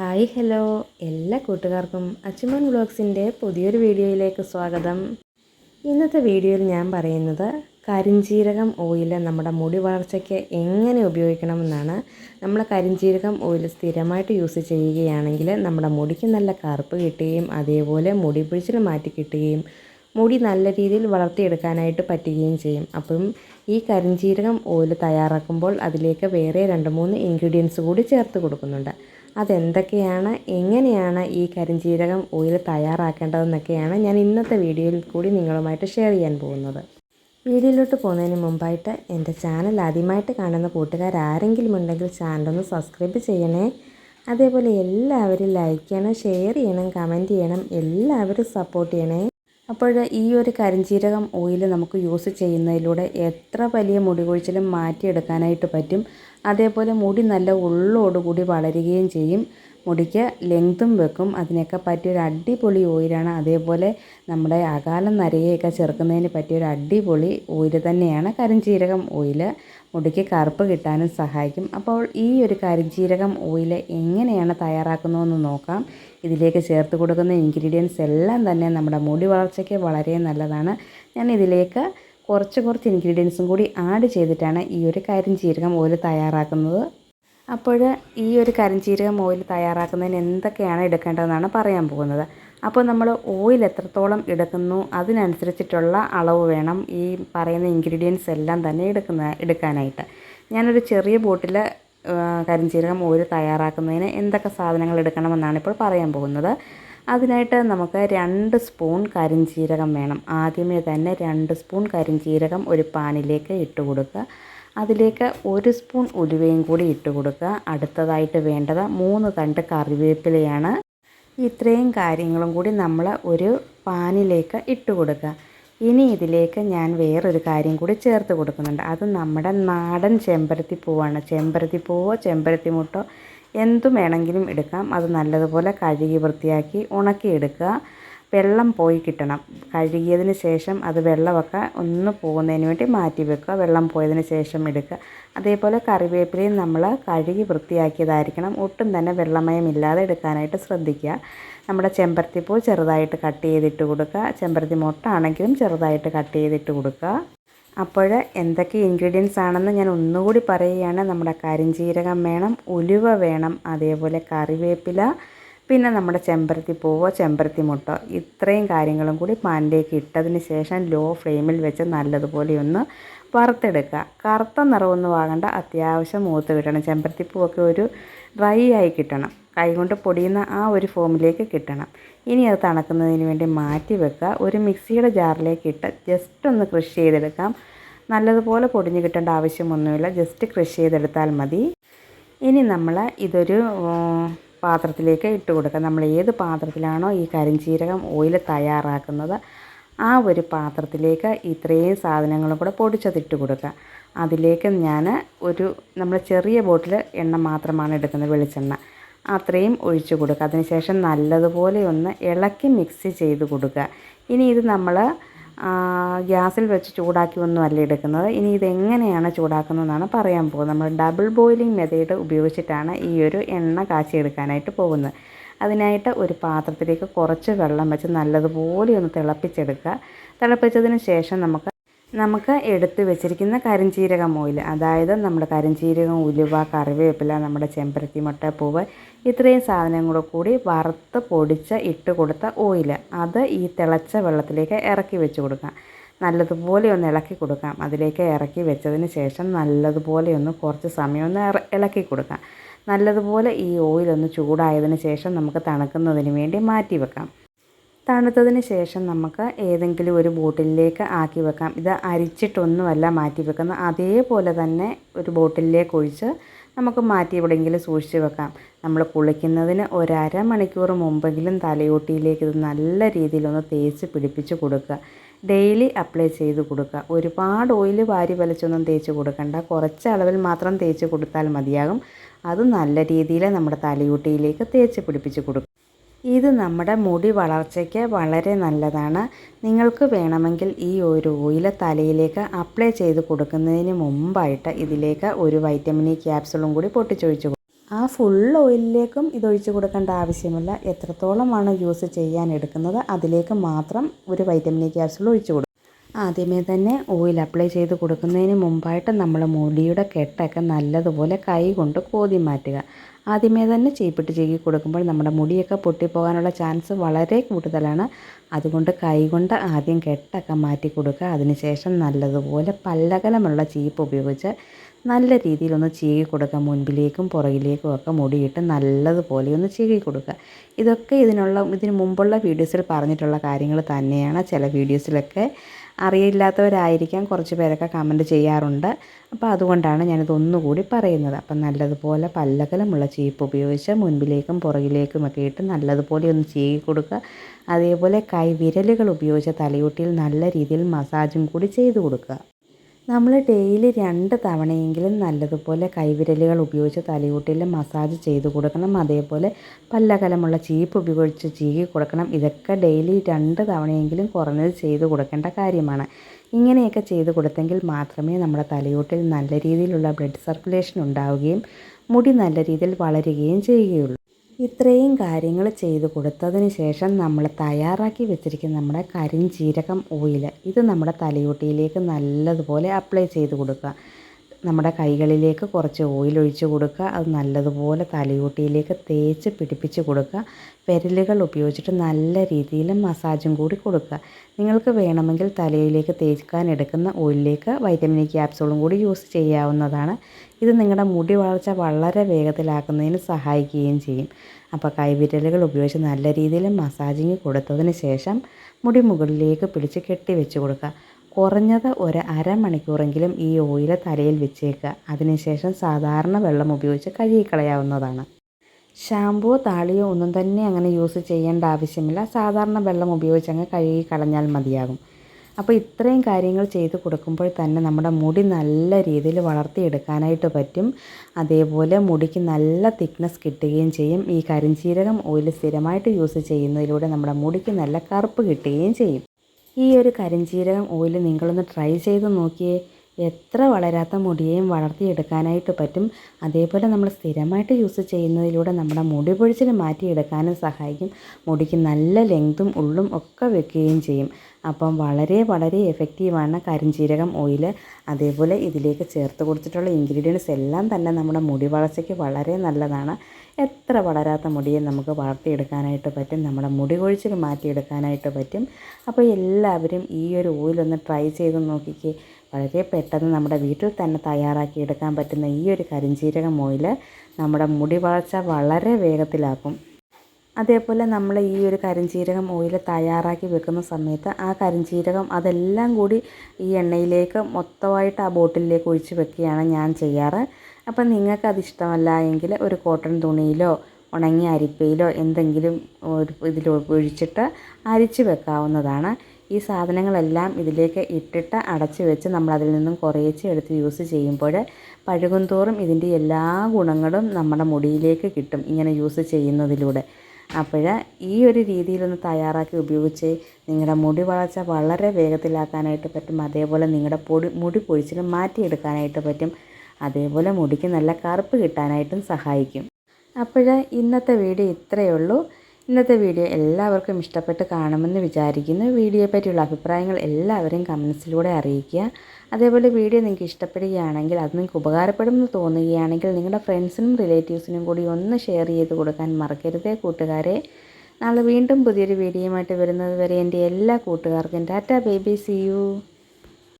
Hi hello. എല്ലാ കൂട്ടുകാർക്കും അച്ചുമൻ വ്ളോഗ്സിന്റെ പുതിയൊരു വീഡിയോയിലേക്ക് സ്വാഗതം. ഇന്നത്തെ വീഡിയോയിൽ ഞാൻ പറയുന്നത് കരിഞ്ചീരകം ഓയിൽ നമ്മുടെ മുടി വളർച്ചയ്ക്ക് എങ്ങനെ ഉപയോഗിക്കണമെന്നാണ്. നമ്മൾ കരിഞ്ചീരകം ഓയിൽ സ്ഥിരമായിട്ട് യൂസ് ചെയ്യുകയാണെങ്കിൽ നമ്മുടെ മുടിക്ക് നല്ല കറുപ്പ് കിട്ടുകയും അതേപോലെ മുടി പിഴിച്ചിൽ മാറ്റി കിട്ടുകയും മുടി നല്ല രീതിയിൽ വളർത്തിയെടുക്കാനായിട്ട് പറ്റുകയും ചെയ്യും. അപ്പം ഈ കരിഞ്ചീരകം ഓയിൽ തയ്യാറാക്കുമ്പോൾ അതിലേക്ക് വേറെ രണ്ട് മൂന്ന് ഇൻഗ്രീഡിയൻസ് കൂടി ചേർത്ത് കൊടുക്കുന്നുണ്ട്. അതെന്തൊക്കെയാണ്? എങ്ങനെയാണ് ഈ കരിഞ്ജീരകം ഓയിൽ തയ്യാറാക്കേണ്ടതെന്നൊക്കെയാണ് ഞാൻ ഇന്നത്തെ വീഡിയോയിൽ കൂടി നിങ്ങളുമായിട്ട് ഷെയർ ചെയ്യാൻ പോകുന്നത്. വീഡിയോയിലോട്ട് പോകുന്നതിന് മുമ്പായിട്ട് എന്റെ ചാനൽ ആദ്യമായിട്ട് കാണുന്ന കൂട്ടുകാർ ആരെങ്കിലും ഉണ്ടെങ്കിൽ ചാനലൊന്ന് സബ്സ്ക്രൈബ് ചെയ്യണേ. അതേപോലെ എല്ലാവരും ലൈക്ക് ചെയ്യണം ഷെയർ ചെയ്യണം കമന്റ് ചെയ്യണം എല്ലാവരും സപ്പോർട്ട് ചെയ്യണേ. അപ്പോൾ ഈ ഒരു കരിഞ്ചീരകം ഓയിൽ നമുക്ക് യൂസ് ചെയ്യുന്നതിലൂടെ എത്ര വലിയ മുടി കൊഴിച്ചിലും മാറ്റിയെടുക്കാനായിട്ട് പറ്റും. അതേപോലെ മുടി നല്ല ഉള്ളോടുകൂടി വളരുകയും ചെയ്യും. മുടിക്ക് ലെങ്ത്തും വെക്കും. അതിനൊക്കെ പറ്റിയൊരു അടിപൊളി ഓയിലാണ്. അതേപോലെ നമ്മുടെ അകാലം നരയൊക്കെ ചെറുക്കുന്നതിന് പറ്റിയൊരു അടിപൊളി ഓയിൽ തന്നെയാണ് കരിഞ്ജീരകം ഓയിൽ മുടിക്ക് കറുപ്പ് കിട്ടാനും സഹായിക്കും. അപ്പോൾ ഈ ഒരു കരിഞ്ജീരകം ഓയിൽ എങ്ങനെയാണ് തയ്യാറാക്കുന്നതെന്ന് നോക്കാം. ഇതിലേക്ക് ചേർത്ത് കൊടുക്കുന്ന ഇൻഗ്രീഡിയൻസ് എല്ലാം തന്നെ നമ്മുടെ മുടി വളർച്ചയ്ക്ക് വളരെ നല്ലതാണ്. ഞാൻ ഇതിലേക്ക് കുറച്ച് കുറച്ച് ഇൻഗ്രീഡിയൻസും കൂടി ആഡ് ചെയ്തിട്ടാണ് ഈ ഒരു കരിഞ്ജീരകം ഓയിൽ തയ്യാറാക്കുന്നത്. അപ്പോൾ ഈ ഒരു കരിഞ്ജീരകം ഓയിൽ തയ്യാറാക്കുന്നതിന് എന്തൊക്കെയാണ് എടുക്കേണ്ടതെന്നാണ് പറയാൻ പോകുന്നത്. അപ്പോൾ നമ്മൾ ഓയിൽ എത്രത്തോളം എടുക്കുന്നു അതിനനുസരിച്ചിട്ടുള്ള അളവ് വേണം ഈ പറയുന്ന ഇൻഗ്രീഡിയൻസ് എല്ലാം തന്നെ എടുക്കുന്ന എടുക്കാനായിട്ട്. ഞാനൊരു ചെറിയ ബോട്ടിൽ കരിഞ്ചീരക ഓയിൽ തയ്യാറാക്കുന്നതിന് എന്തൊക്കെ സാധനങ്ങൾ എടുക്കണമെന്നാണ് ഇപ്പോൾ പറയാൻ പോകുന്നത്. അതിനായിട്ട് നമുക്ക് രണ്ട് സ്പൂൺ കരിഞ്ചീരകം വേണം. ആദ്യമേ തന്നെ രണ്ട് സ്പൂൺ കരിഞ്ചീരകം ഒരു പാനിലേക്ക് ഇട്ട് കൊടുക്കുക. അതിലേക്ക് ഒരു സ്പൂൺ ഉലുവയും കൂടി ഇട്ട് കൊടുക്കുക. അടുത്തതായിട്ട് വേണ്ടത് മൂന്ന് തണ്ട് കറിവേപ്പിലയാണ്. ഇത്രയും കാര്യങ്ങളും കൂടി നമ്മൾ ഒരു പാനിലേക്ക് ഇട്ട് കൊടുക്കുക. ഇനി ഇതിലേക്ക് ഞാൻ വേറൊരു കാര്യം കൂടി ചേർത്ത് കൊടുക്കുന്നുണ്ട്. അത് നമ്മുടെ നാടൻ ചെമ്പരത്തി പൂവാണ്. ചെമ്പരത്തി പൂവോ ചെമ്പരത്തി മുട്ടോ എന്തും വേണമെങ്കിലും എടുക്കാം. അത് നല്ലതുപോലെ കഴുകി വൃത്തിയാക്കി ഉണക്കിയെടുക്കുക. വെള്ളം പോയി കിട്ടണം. കഴുകിയതിന് ശേഷം അത് വെള്ളമൊക്കെ ഒന്ന് പോകുന്നതിന് വേണ്ടി മാറ്റി വെക്കുക. വെള്ളം പോയതിന് ശേഷം എടുക്കുക. അതേപോലെ കറിവേപ്പിലയും നമ്മൾ കഴുകി വൃത്തിയാക്കിയതായിരിക്കണം. ഒട്ടും തന്നെ വെള്ളമയമില്ലാതെ എടുക്കാനായിട്ട് ശ്രദ്ധിക്കുക. നമ്മുടെ ചെമ്പരത്തിപ്പൂ ചെറുതായിട്ട് കട്ട് ചെയ്തിട്ട് കൊടുക്കുക. ചെമ്പരത്തി മുട്ട ആണെങ്കിലും ചെറുതായിട്ട് കട്ട് ചെയ്തിട്ട് കൊടുക്കുക. അപ്പോൾ എന്തൊക്കെ ഇൻഗ്രീഡിയൻസ് ആണെന്ന് ഞാൻ ഒന്നുകൂടി പറയുകയാണ്. നമ്മുടെ കരിഞ്ജീരകം വേണം ഉലുവ വേണം അതേപോലെ കറിവേപ്പില പിന്നെ നമ്മുടെ ചെമ്പരത്തി പൂവോ ചെമ്പരത്തി മുട്ടോ ഇത്രയും കാര്യങ്ങളും കൂടി പാനിലേക്ക് ഇട്ടതിന് ശേഷം ലോ ഫ്ലെയിമിൽ വെച്ച് നല്ലതുപോലെ ഒന്ന് വറുത്തെടുക്കുക. കറുത്ത നിറമൊന്നും ആകേണ്ട അത്യാവശ്യം മൂത്ത് കിട്ടണം. ചെമ്പരത്തി പൂവൊക്കെ ഒരു ഡ്രൈ ആയി കിട്ടണം. കൈകൊണ്ട് പൊടിയുന്ന ആ ഒരു ഫോമിലേക്ക് കിട്ടണം. ഇനി അത് തണുക്കുന്നതിന് വേണ്ടി മാറ്റി വെക്കുക. ഒരു മിക്സിയുടെ ജാറിലേക്ക് ഇട്ട് ജസ്റ്റ് ഒന്ന് ക്രഷ് ചെയ്തെടുക്കാം. നല്ലതുപോലെ പൊടിഞ്ഞു കിട്ടേണ്ട ആവശ്യമൊന്നുമില്ല. ജസ്റ്റ് ക്രഷ് ചെയ്തെടുത്താൽ മതി. ഇനി നമ്മൾ ഇതൊരു പാത്രത്തിലേക്ക് ഇട്ട് കൊടുക്കുക. നമ്മൾ ഏത് പാത്രത്തിലാണോ ഈ കരിഞ്ചീരകം ഓയിൽ തയ്യാറാക്കുന്നത് ആ ഒരു പാത്രത്തിലേക്ക് ഇത്രയും സാധനങ്ങളും കൂടെ പൊടിച്ചതിട്ട് കൊടുക്കുക. അതിലേക്ക് ഞാൻ ഒരു നമ്മൾ ചെറിയ ബോട്ടിൽ എണ്ണ മാത്രമാണ് എടുക്കുന്നത് വെളിച്ചെണ്ണ. അത്രയും ഒഴിച്ചു കൊടുക്കുക. അതിനുശേഷം നല്ലതുപോലെ ഒന്ന് ഇളക്കി മിക്സ് ചെയ്ത് കൊടുക്കുക. ഇനി ഇത് നമ്മൾ ഗ്യാസിൽ വെച്ച് ചൂടാക്കി ഒന്നും അല്ല എടുക്കുന്നത്. ഇനി ഇതെങ്ങനെയാണ് ചൂടാക്കുന്നതെന്നാണ് പറയാൻ പോകുന്നത്. നമ്മൾ ഡബിൾ ബോയിലിംഗ് മെത്തേഡ് ഉപയോഗിച്ചിട്ടാണ് ഈ ഒരു എണ്ണ കാച്ചിയെടുക്കാനായിട്ട് പോകുന്നത്. അതിനായിട്ട് ഒരു പാത്രത്തിലേക്ക് കുറച്ച് വെള്ളം വെച്ച് നല്ലതുപോലെ ഒന്ന് തിളപ്പിച്ചെടുക്കുക. തിളപ്പിച്ചതിന് ശേഷം നമുക്ക് നമുക്ക് എടുത്ത് വെച്ചിരിക്കുന്ന കരിഞ്ചീരകം ഓയിൽ അതായത് നമ്മുടെ കരിഞ്ചീരകം ഉലുവ കറിവേപ്പില നമ്മുടെ ചെമ്പരത്തി മുട്ടപ്പൂവ് ഇത്രയും സാധനങ്ങൾ കൂടി വറുത്ത് പൊടിച്ച് ഇട്ട് കൊടുത്ത ഓയിൽ അത് ഈ തിളച്ച വെള്ളത്തിലേക്ക് ഇറക്കി വെച്ച് കൊടുക്കാം. നല്ലതുപോലെ ഒന്ന് ഇളക്കി കൊടുക്കാം. അതിലേക്ക് ഇറക്കി വെച്ചതിന് ശേഷം നല്ലതുപോലെ ഒന്ന് കുറച്ച് സമയം ഒന്ന് ഇളക്കി കൊടുക്കാം. നല്ലതുപോലെ ഈ ഓയിലൊന്ന് ചൂടായതിന് ശേഷം നമുക്ക് തണുക്കുന്നതിന് വേണ്ടി മാറ്റി വെക്കാം. തണുത്തതിന് ശേഷം നമുക്ക് ഏതെങ്കിലും ഒരു ബോട്ടിലേക്ക് ആക്കി വെക്കാം. ഇത് അരിച്ചിട്ടൊന്നുമല്ല മാറ്റി വെക്കുന്നത്. അതേപോലെ തന്നെ ഒരു ബോട്ടിലേക്ക് ഒഴിച്ച് നമുക്ക് മാറ്റി എവിടെയെങ്കിലും സൂക്ഷിച്ച് വെക്കാം. നമ്മൾ കുളിക്കുന്നതിന് ഒരര മണിക്കൂർ മുമ്പെങ്കിലും തലയോട്ടിയിലേക്ക് ഇത് നല്ല രീതിയിലൊന്ന് തേച്ച് പിടിപ്പിച്ച് കൊടുക്കുക. ഡെയിലി അപ്ലൈ ചെയ്ത് കൊടുക്കുക. ഒരുപാട് ഓയിൽ വാരി വലിച്ചൊന്നും തേച്ച് കൊടുക്കണ്ട. കുറച്ച് അളവിൽ മാത്രം തേച്ച് കൊടുത്താൽ മതിയാകും. അത് നല്ല രീതിയിൽ നമ്മുടെ തലയോട്ടിയിലേക്ക് തേച്ച് പിടിപ്പിച്ച് കൊടുക്കുക. ഇത് നമ്മുടെ മുടി വളർച്ചയ്ക്ക് വളരെ നല്ലതാണ്. നിങ്ങൾക്ക് വേണമെങ്കിൽ ഈ ഒരു ഓയിൽ തലയിലേക്ക് അപ്ലൈ ചെയ്ത് കൊടുക്കുന്നതിന് മുമ്പായിട്ട് ഇതിലേക്ക് ഒരു വൈറ്റമിൻ ഇ ക്യാപ്സുളും കൂടി പൊട്ടിച്ചൊഴിച്ചു ആ ഫുൾ ഓയിലിലേക്കും ഇതൊഴിച്ച് കൊടുക്കേണ്ട ആവശ്യമില്ല. എത്രത്തോളമാണ് യൂസ് ചെയ്യാൻ എടുക്കുന്നത്? അതിലേക്ക് മാത്രം ഒരു വൈറ്റമിൻ ഇ ക്യാപ്സുൾ ഒഴിച്ചു കൊടുക്കും ആദ്യമേ തന്നെ ഓയിൽ അപ്ലൈ ചെയ്ത് കൊടുക്കുന്നതിന് മുമ്പായിട്ട് നമ്മൾ മുടിയുടെ കെട്ടൊക്കെ നല്ലതുപോലെ കൈ കൊണ്ട് കോതി മാറ്റുക. ആദ്യമേ തന്നെ ചീപ്പിട്ട് ചീകി കൊടുക്കുമ്പോൾ നമ്മുടെ മുടിയൊക്കെ പൊട്ടിപ്പോകാനുള്ള ചാൻസ് വളരെ കൂടുതലാണ്. അതുകൊണ്ട് കൈ കൊണ്ട് ആദ്യം കെട്ടൊക്കെ മാറ്റി കൊടുക്കുക. അതിനുശേഷം നല്ലതുപോലെ പല്ലകലമുള്ള ചീപ്പ് ഉപയോഗിച്ച് നല്ല രീതിയിലൊന്ന് ചീകി കൊടുക്കുക. മുൻപിലേക്കും പുറകിലേക്കും ഒക്കെ മുടിയിട്ട് നല്ലതുപോലെ ഒന്ന് ചീകി കൊടുക്കുക. ഇതൊക്കെ ഇതിനുള്ള ഇതിന് മുമ്പുള്ള വീഡിയോസിൽ പറഞ്ഞിട്ടുള്ള കാര്യങ്ങൾ തന്നെയാണ്. ചില വീഡിയോസിലൊക്കെ അറിയില്ലാത്തവരായിരിക്കാം. കുറച്ച് പേരൊക്കെ കമന്റ് ചെയ്യാറുണ്ട്. അപ്പോൾ അതുകൊണ്ടാണ് ഞാനിത് ഒന്നുകൂടി പറയുന്നത്. അപ്പം നല്ലതുപോലെ പല്ലകലമുള്ള ചീപ്പ് ഉപയോഗിച്ച് മുൻപിലേക്കും പുറകിലേക്കുമൊക്കെ ഇട്ട് നല്ലതുപോലെ ഒന്ന് ചീകി കൊടുക്കുക. അതേപോലെ കൈവിരലുകൾ ഉപയോഗിച്ച് തലയൂട്ടിയിൽ നല്ല രീതിയിൽ മസാജും കൂടി ചെയ്ത് കൊടുക്കുക. നമ്മൾ ഡെയിലി രണ്ട് തവണയെങ്കിലും നല്ലതുപോലെ കൈവിരലുകൾ ഉപയോഗിച്ച് തലയൂട്ടിൽ മസാജ് ചെയ്ത് കൊടുക്കണം. അതേപോലെ പല്ലകലമുള്ള ചീപ്പ് ഉപയോഗിച്ച് ചീകി കൊടുക്കണം. ഇതൊക്കെ ഡെയിലി രണ്ട് തവണയെങ്കിലും കുറഞ്ഞത് ചെയ്ത് കൊടുക്കേണ്ട കാര്യമാണ്. ഇങ്ങനെയൊക്കെ ചെയ്ത് കൊടുത്തെങ്കിൽ മാത്രമേ നമ്മുടെ തലയൂട്ടിൽ നല്ല രീതിയിലുള്ള ബ്ലഡ് സർക്കുലേഷൻ ഉണ്ടാവുകയും മുടി നല്ല രീതിയിൽ വളരുകയും ചെയ്യുകയുള്ളൂ. ഇത്രയും കാര്യങ്ങൾ ചെയ്ത് കൊടുത്തതിന് ശേഷം നമ്മൾ തയ്യാറാക്കി വെച്ചിരിക്കുന്ന നമ്മുടെ കരിഞ്ചീരകം ഓയിൽ ഇത് നമ്മുടെ തലയോട്ടിയിലേക്ക് നല്ലതുപോലെ അപ്ലൈ ചെയ്ത് കൊടുക്കുക. നമ്മുടെ കൈകളിലേക്ക് കുറച്ച് ഓയിൽ ഒഴിച്ച് കൊടുക്കുക. അത് നല്ലതുപോലെ തലയോട്ടിയിലേക്ക് തേച്ച് പിടിപ്പിച്ച് കൊടുക്കുക. വിരലുകൾ ഉപയോഗിച്ചിട്ട് നല്ല രീതിയിൽ മസാജും കൂടി കൊടുക്കുക. നിങ്ങൾക്ക് വേണമെങ്കിൽ തലയിലേക്ക് തേക്കാൻ എടുക്കുന്ന ഓയിലിലേക്ക് വൈറ്റമിൻ ക്യാപ്സൂളും കൂടി യൂസ് ചെയ്യാവുന്നതാണ്. ഇത് നിങ്ങളുടെ മുടി വളർച്ച വളരെ വേഗത്തിലാക്കുന്നതിന് സഹായിക്കുകയും ചെയ്യും. അപ്പോൾ കൈവിരലുകൾ ഉപയോഗിച്ച് നല്ല രീതിയിൽ മസാജിങ് കൊടുത്തതിന് ശേഷം മുടി മുകളിലേക്ക് പിടിച്ച് കെട്ടി വെച്ച് കൊടുക്കുക. കുറഞ്ഞത് ഒരു അരമണിക്കൂറെങ്കിലും ഈ ഓയിൽ തലയിൽ വെച്ചേക്കുക. അതിനുശേഷം സാധാരണ വെള്ളം ഉപയോഗിച്ച് കഴുകിക്കളയാവുന്നതാണ്. ഷാമ്പുവോ താളിയോ ഒന്നും തന്നെ അങ്ങനെ യൂസ് ചെയ്യേണ്ട ആവശ്യമില്ല. സാധാരണ വെള്ളം ഉപയോഗിച്ച് അങ്ങ് കഴുകി കളഞ്ഞാൽ മതിയാകും. അപ്പോൾ ഇത്രയും കാര്യങ്ങൾ ചെയ്ത് കൊടുക്കുമ്പോൾ തന്നെ നമ്മുടെ മുടി നല്ല രീതിയിൽ വളർത്തിയെടുക്കാനായിട്ട് പറ്റും. അതേപോലെ മുടിക്ക് നല്ല തിക്നെസ് കിട്ടുകയും ചെയ്യും. ഈ കരിഞ്ചീരകം ഓയിൽ സ്ഥിരമായിട്ട് യൂസ് ചെയ്യുന്നതിലൂടെ നമ്മുടെ മുടിക്ക് നല്ല കറുപ്പ് കിട്ടുകയും ചെയ്യും. ഈ ഒരു കരിഞ്ചീരകം ഓയിൽ നിങ്ങളൊന്ന് ട്രൈ ചെയ്ത് നോക്കിയേ. എത്ര വളരാത്ത മുടിയെയും വളർത്തിയെടുക്കാനായിട്ട് പറ്റും. അതേപോലെ നമ്മൾ സ്ഥിരമായിട്ട് യൂസ് ചെയ്യുന്നതിലൂടെ നമ്മുടെ മുടി പൊഴിച്ചിൽ മാറ്റിയെടുക്കാനും സഹായിക്കും. മുടിക്ക് നല്ല ലെങ്തും ഉള്ളും ഒക്കെ വെക്കുകയും ചെയ്യും. അപ്പം വളരെ വളരെ എഫക്റ്റീവാണ് കരിഞ്ചീരകം ഓയിൽ അതേപോലെ ഇതിലേക്ക് ചേർത്ത് കൊടുത്തിട്ടുള്ള ഇൻഗ്രീഡിയൻസ് എല്ലാം തന്നെ നമ്മുടെ മുടി വളർച്ചയ്ക്ക് വളരെ നല്ലതാണ്. എത്ര വളരാത്ത മുടിയെ നമുക്ക് വളർത്തിയെടുക്കാനായിട്ട് പറ്റും? നമ്മുടെ മുടി കൊഴിച്ചിൽ മാറ്റിയെടുക്കാനായിട്ട് പറ്റും? അപ്പോൾ എല്ലാവരും ഈ ഒരു ഓയിലൊന്ന് ട്രൈ ചെയ്ത് നോക്കിക്കേ. വളരെ പെട്ടെന്ന് നമ്മുടെ വീട്ടിൽ തന്നെ തയ്യാറാക്കിയെടുക്കാൻ പറ്റുന്ന ഈ ഒരു കരിഞ്ചീരകം ഓയിൽ നമ്മുടെ മുടി വളർച്ച വളരെ വേഗത്തിലാക്കും. അതേപോലെ നമ്മൾ ഈ ഒരു കരിഞ്ചീരകം ഓയിൽ തയ്യാറാക്കി വെക്കുന്ന സമയത്ത് ആ കരിഞ്ചീരകം അതെല്ലാം കൂടി ഈ എണ്ണയിലേക്ക് മൊത്തമായിട്ട് ആ ബോട്ടിലേക്ക് ഒഴിച്ച് വെക്കുകയാണ് ഞാൻ ചെയ്യാറ്. അപ്പം നിങ്ങൾക്ക് അത് ഇഷ്ടമല്ല എങ്കിൽ ഒരു കോട്ടൺ തുണിയിലോ ഉണങ്ങിയ അരിപ്പയിലോ എന്തെങ്കിലും ഒരു ഇതിൽ ഒഴിച്ചിട്ട് അരിച്ച് വെക്കാവുന്നതാണ്. ഈ സാധനങ്ങളെല്ലാം ഇതിലേക്ക് ഇട്ടിട്ട് അടച്ച് വെച്ച് നമ്മൾ അതിൽ നിന്നും കുറേച്ച് എടുത്ത് യൂസ് ചെയ്യുമ്പോൾ പഴുകുന്തോറും ഇതിന്റെ എല്ലാ ഗുണങ്ങളും നമ്മുടെ മുടിയിലേക്ക് കിട്ടും ഇങ്ങനെ യൂസ് ചെയ്യുന്നതിലൂടെ. അപ്പോൾ ഈ ഒരു രീതിയിലൊന്ന് തയ്യാറാക്കി ഉപയോഗിച്ച് നിങ്ങളുടെ മുടി വളർച്ച വളരെ വേഗത്തിലാക്കാനായിട്ട് പറ്റും. അതേപോലെ നിങ്ങളുടെ പൊടി മുടി പൊഴിച്ചിലും മാറ്റിയെടുക്കാനായിട്ട് പറ്റും. അതേപോലെ മുടിക്ക് നല്ല കറുപ്പ് കിട്ടാനായിട്ടും സഹായിക്കും. അപ്പോൾ ഇന്നത്തെ വീഡിയോ ഇത്രയേ ഉള്ളൂ. ഇന്നത്തെ വീഡിയോ എല്ലാവർക്കും ഇഷ്ടപ്പെട്ട് കാണുമെന്ന് വിചാരിക്കുന്നു. വീഡിയോയെ പറ്റിയുള്ള അഭിപ്രായങ്ങൾ എല്ലാവരും കമൻസിലൂടെ അറിയിക്കുക. അതേപോലെ വീഡിയോ നിങ്ങൾക്ക് ഇഷ്ടപ്പെടുകയാണെങ്കിൽ അത് നിങ്ങൾക്ക് ഉപകാരപ്പെടുമെന്ന് തോന്നുകയാണെങ്കിൽ നിങ്ങളുടെ ഫ്രണ്ട്സിനും റിലേറ്റീവ്സിനും കൂടി ഒന്ന് ഷെയർ ചെയ്ത് കൊടുക്കാൻ മറക്കരുതേ കൂട്ടുകാരെ. നാളെ വീണ്ടും പുതിയൊരു വീഡിയോയുമായിട്ട് വരുന്നത് വരെ എന്റെ എല്ലാ കൂട്ടുകാർക്കും ടാറ്റ ബേബി സി യു.